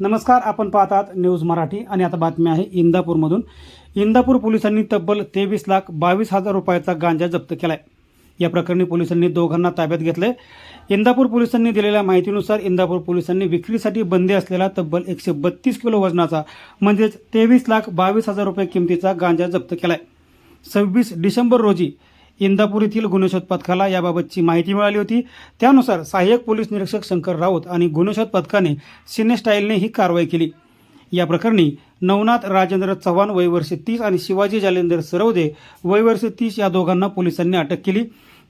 नमस्कार आपण पाहतात न्यूज मराठी आणि आता बातमी आहे इंदापूरमधून. इंदापूर पोलिसांनी तब्बल तेवीस लाख बावीस हजार रुपयाचा गांजा जप्त केलाय. या प्रकरणी पोलिसांनी दोघांना ताब्यात घेतलंय. इंदापूर पोलिसांनी दिलेल्या माहितीनुसार इंदापूर पोलिसांनी विक्रीसाठी बंदी असलेला तब्बल एकशे बत्तीस किलो वजनाचा म्हणजेच तेवीस लाख बावीस हजार रुपये किमतीचा गांजा जप्त केलाय. सव्वीस डिसेंबर रोजी इंदापूर येथील गुन्हेशोध पथकाला याबाबतची माहिती मिळाली होती. त्यानुसार सहाय्यक पोलीस निरीक्षक शंकर राऊत आणि गुन्हेशोध पथकाने सिने स्टाईलने ही कारवाई केली. या प्रकरणी नवनाथ राजेंद्र चव्हाण वय वर्षे तीस आणि शिवाजी जालेंदर सरवदे वय वर्षे तीस या दोघांना पोलिसांनी अटक केली.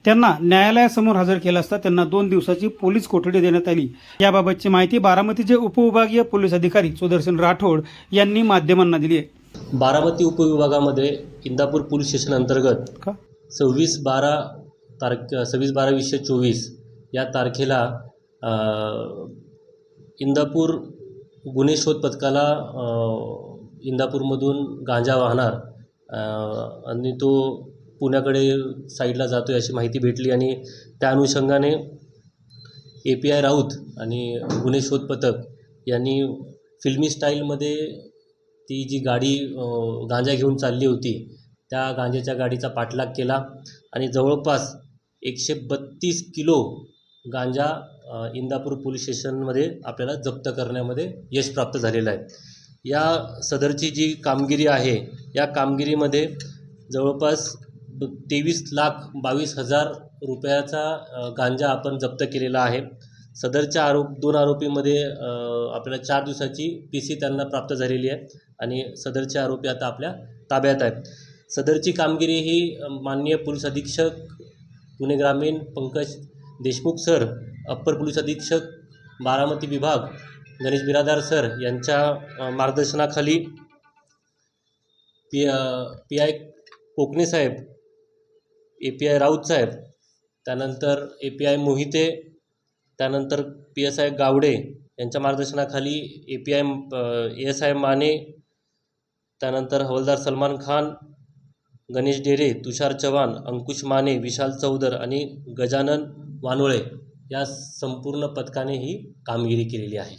त्यांना न्यायालयासमोर हजर केलं असता त्यांना दोन दिवसाची पोलीस कोठडी देण्यात आली. याबाबतची माहिती बारामतीचे उपविभागीय पोलीस अधिकारी सुदर्शन राठोड यांनी माध्यमांना दिली आहे. बारामती उपविभागामध्ये इंदापूर पोलीस स्टेशन अंतर्गत सव्वीस बारा तारख सव्वीस बारा वीसशे चोवीस या तारखेला इंदापूर गुन्हे शोध पथकाला इंदापूरमधून गांजा वाहणार आणि तो पुण्याकडे साईडला जातो आहे अशी माहिती भेटली आणि त्या अनुषंगाने ए पी आय राऊत आणि गुन्हे शोध पथक यांनी फिल्मी स्टाईलमध्ये ती जी गाडी गांजा घेऊन चालली होती त्या गांजेच्या गाडीचा पाठलाग केला आणि जवळपास एकशे बत्तीस किलो गांजा इंदापूर पोलीस स्टेशनमध्ये आपल्याला जप्त करण्यामध्ये यश प्राप्त झालेलं आहे. या सदरची जी कामगिरी आहे या कामगिरीमध्ये जवळपास तेवीस लाख बावीस हजार रुपयाचा गांजा आपण जप्त केलेला आहे. सदरच्या आरोप दोन आरोपीमध्ये आपल्याला चार दिवसाची पी सी त्यांना प्राप्त झालेली आहे आणि सदरचे आरोपी आता आपल्या ताब्यात आहेत. सदरची कामगिरी ही माननीय पोलीस अधीक्षक पुणे ग्रामीण पंकज देशमुख सर अप्पर पोलीस अधीक्षक बारामती विभाग गणेश बिरादार सर यांच्या मार्गदर्शनाखाली पी पी आय कोकणे साहेब ए पी आय राऊत साहेब त्यानंतर ए पी आय मोहिते त्यानंतर पी एस आय गावडे यांच्या मार्गदर्शनाखाली A P I A S I Mane त्यानंतर हवलदार सलमान खान गणेश डेरे तुषार चव्हाण अंकुश माने विशाल चौधर आणि गजानन वानोळे या संपूर्ण पथकाने ही कामगिरी केलेली आहे.